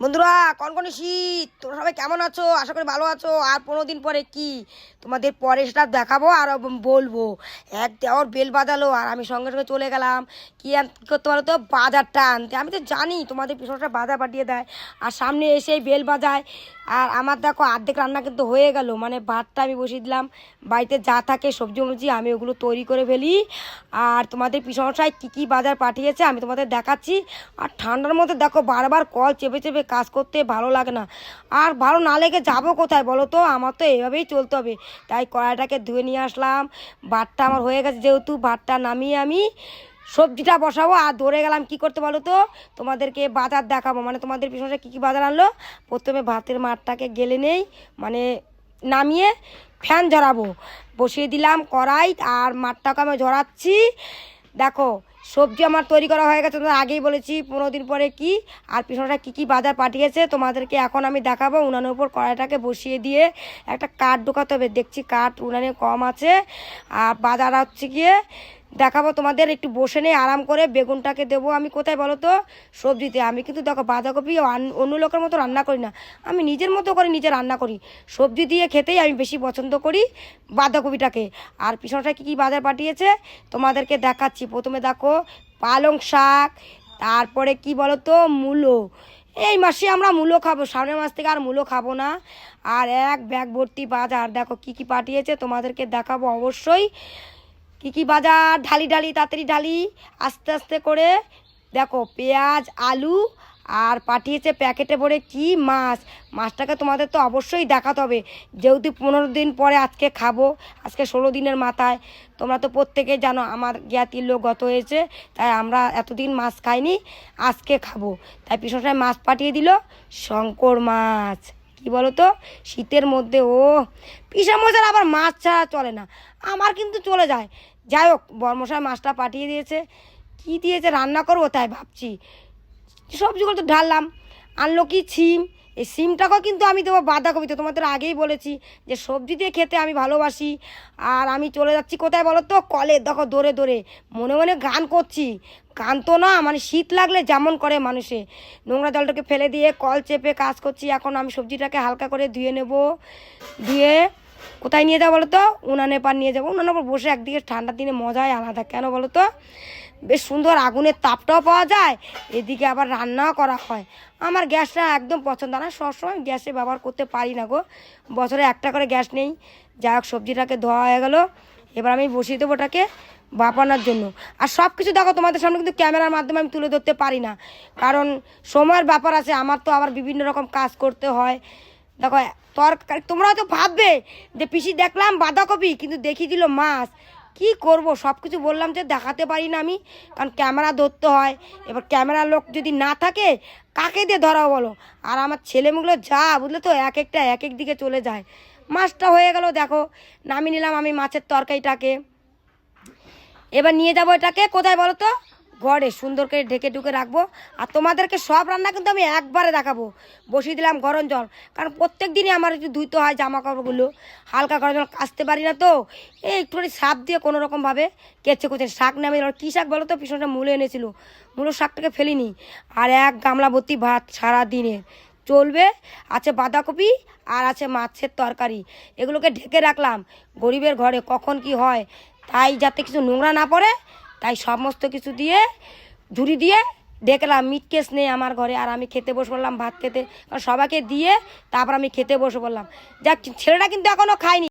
বন্ধুরা, কনকনে শীত। তোমরা সবাই কেমন আছো? আশা করি ভালো আছো। আর পনেরো দিন পরে কি? তোমাদের পরে সেটা দেখাবো আর বলব। এক দেওয়ার বেল বাজালো আর আমি সঙ্গে সঙ্গে চলে গেলাম। কি করতে পারো তো? বাজারটা আনতে। আমি তো জানি তোমাদের পিছনটা বাজার পাঠিয়ে দেয়। আর সামনে এসে বেল বাজায়। আর আমার দেখো, অর্ধেক রান্না কিন্তু হয়ে গেল। মানে ভাতটা আমি বসিয়ে দিলাম। বাড়িতে যা থাকে, সবজি মবজি, আমি ওগুলো তৈরি করে ফেলি। আর তোমাদের পিছনটায় কী কী বাজার পাঠিয়েছে আমি তোমাদের দেখাচ্ছি। আর ঠান্ডার মধ্যে দেখো, বারবার কল চেপে চেপে কাজ করতে ভালো লাগে না। আর ভালো না লেগে যাব কোথায় বলো তো? আমার তো এইভাবেই চলতে হবে। তাই কড়াইটাকে ধুয়ে নিয়ে আসলাম। ভাতটা আমার হয়ে গেছে যেহেতু, ভাতটা নামিয়ে আমি সবজিটা বসাবো। আর ধরে গেলাম কি করতে বলো তো? তোমাদেরকে বাজার দেখাবো। মানে তোমাদের পিছনে কী কী বাজার আনলো? প্রথমে ভাতের মাঠটাকে গেলে নেই মানে নামিয়ে ফ্যান ঝরাবো। বসিয়ে দিলাম কড়াই, আর মাঠটাকে আমি ঝরাচ্ছি। দেখো, সবজি আমার তৈরি করা হয়ে গেছে, তোমাদের আগেই বলেছি, পনেরো দিন পরে কি, আর পিছনটা কী কী বাজার পাঠিয়েছে, তোমাদেরকে এখন আমি দেখাবো, উনানের উপর কড়াইটাকে বসিয়ে দিয়ে একটা কাঠ ঢোকাতে হবে। দেখছি কাঠ উনানে কম আছে, আর বাজার হচ্ছে গিয়ে দেখাবো তোমাদের, একটু বসে নেই আরাম করে বেগুনটাকে দেবো। আমি কোথায় বলো তো? সবজিতে। আমি কিন্তু দেখো বাঁধাকপি অন্য লোকের মতো রান্না করি না। আমি নিজের মতো করে নিজে রান্না করি। সবজি দিয়ে খেতেই আমি বেশি পছন্দ করি বাঁধাকপিটাকে। আর পিছনটা কী কী বাজার পাঠিয়েছে? তোমাদেরকে দেখাচ্ছি। প্রথমে দেখো পালং শাক, তারপরে কি বলো তো মূলো। এই মাসে আমরা মূলো খাব। সামনের মাস থেকে আর মূলো খাব না। আর এক ব্যাগ ভর্তি বাজার। দেখো কি কি পাঠিয়েছে? তোমাদেরকে দেখাবো অবশ্যই। কি কি বাজার, ঢালি ঢালি, তাড়াতাড়ি ঢালি, আস্তে আস্তে করে। দেখো, পেঁয়াজ, আলু, আর পাঠিয়েছে প্যাকেটে ভরে কি মাছ? মাছটাকে তোমাদের তো অবশ্যই দেখাতে হবে। যেহেতু পনেরো দিন পরে আজকে খাব, আজকে ষোলো দিনের মাথায়। তোমরা তো প্রত্যেকে জানো, আমার জ্ঞাতির লোক গত হয়েছে, তাই আমরা এতদিন মাছ খাইনি, আজকে খাব। তাই পিছনটায় মাছ পাঠিয়ে দিল, শঙ্কর মাছ। কি বলতো? শীতের মধ্যে ও পিসা মশার আবার মাছ ছাড়া চলে না। আমার কিন্তু চলে যায়। যাই হোক, বর্মশাই মাছটা পাঠিয়ে দিয়েছে। কি দিয়েছে? রান্না করব তাই ভাবছি। সবজিগুলো তো ঢাললাম। আনলো কি? সিম এই সিমটাকেও কিন্তু আমি দেবো বাঁধাকপি তো তোমাদের আগেই বলেছি যে সবজি দিয়ে খেতে আমি ভালোবাসি। আর আমি চলে যাচ্ছি কোথায় বলো তো? কলে। দেখো, দৌড়ে দৌড়ে। মনে মনে গান করছি। গান তো না মানে শীত লাগলে যেমন করে মানুষে। নোংরা জলটাকে ফেলে দিয়ে কল চেপে কাজ করছি। এখন আমি সবজিটাকে হালকা করে ধুয়ে নেব। ধুয়ে কোথায় নিয়ে যাব বলো তো? উনানে পার নিয়ে যাব। উনানের উপর বসে একদিকে ঠান্ডার দিনে মজাই আলাদা। কেন বলো তো? বেশ সুন্দর আগুনের তাপটাও পাওয়া যায়। এদিকে আবার রান্নাও করা হয়। আমার গ্যাসটা একদম পছন্দ না, সবসময় গ্যাসে ব্যবহার করতে পারি না গো। বছরে একটা করে গ্যাস নেই। যাই হোক, সবজিটাকে ধোয়া হয়ে গেল। এবার আমি বসিয়ে দেবো ওটাকে বাপানোর জন্য। আর সব কিছু দেখো, তোমাদের সামনে কিন্তু ক্যামেরার মাধ্যমে আমি তুলে ধরতে পারি না। কারণ সময়ের ব্যাপার আছে, আমার তো আবার বিভিন্ন রকম কাজ করতে হয়। দেখো, তরকারি, তোমরা হয়তো ভাববে যে, পিসি দেখলাম বাঁধাকপি, কিন্তু দেখিয়ে দিল মাছ। কি করব? সব কিছু বললাম যে দেখাতে পারি না আমি, কারণ ক্যামেরা ধরতে হয়। এবার ক্যামেরার লোক যদি না থাকে, কাকে দিয়ে ধরাও বলো? আর আমার ছেলেমেয়েগুলো যা, বুঝলে তো, এক একটা, এক এক দিকে চলে যায়। মাছটা হয়ে গেল, দেখো, নামিয়ে নিলাম আমি মাছের তরকারিটাকে। এবার নিয়ে যাব এটাকে, কোথায় বলো তো? ঘরে সুন্দর করে ঢেকে ঢুকে রাখব। আর তোমাদেরকে সব রান্না কিন্তু আমি একবারে দেখাবো। বসিয়ে দিলাম গরম জল। কারণ প্রত্যেক দিনই আমার একটু ধুইতে হয় জামা কাপড়গুলো হালকা গরম জল কাচতে পারি না তো। এই একটুখানি সাপ দিয়ে কোনো রকমভাবে কেচে কুচে। শাক নামে কী শাক বলো তো? পিছনটা মূলে এনেছিল। মূলো শাকটাকে ফেলিনি। আর এক গামলা ভর্তি ভাত সারা দিনে চলবে। আছে বাঁধাকপি আর আছে মাছের তরকারি। এগুলোকে ঢেকে রাখলাম। গরিবের ঘরে কখন কি হয়, তাই যাতে কিছু নোংরা না পড়ে। তাই সমস্ত কিছু দিয়ে, ঝুড়ি দিয়ে দেখলাম মিট কেস নেই আমার ঘরে, আর আমি খেতে বসে পড়লাম ভাত খেতে। সবাইকে দিয়ে তারপর আমি খেতে বসে পড়লাম। যাক ছেলেটা কিন্তু এখনও খায়নি।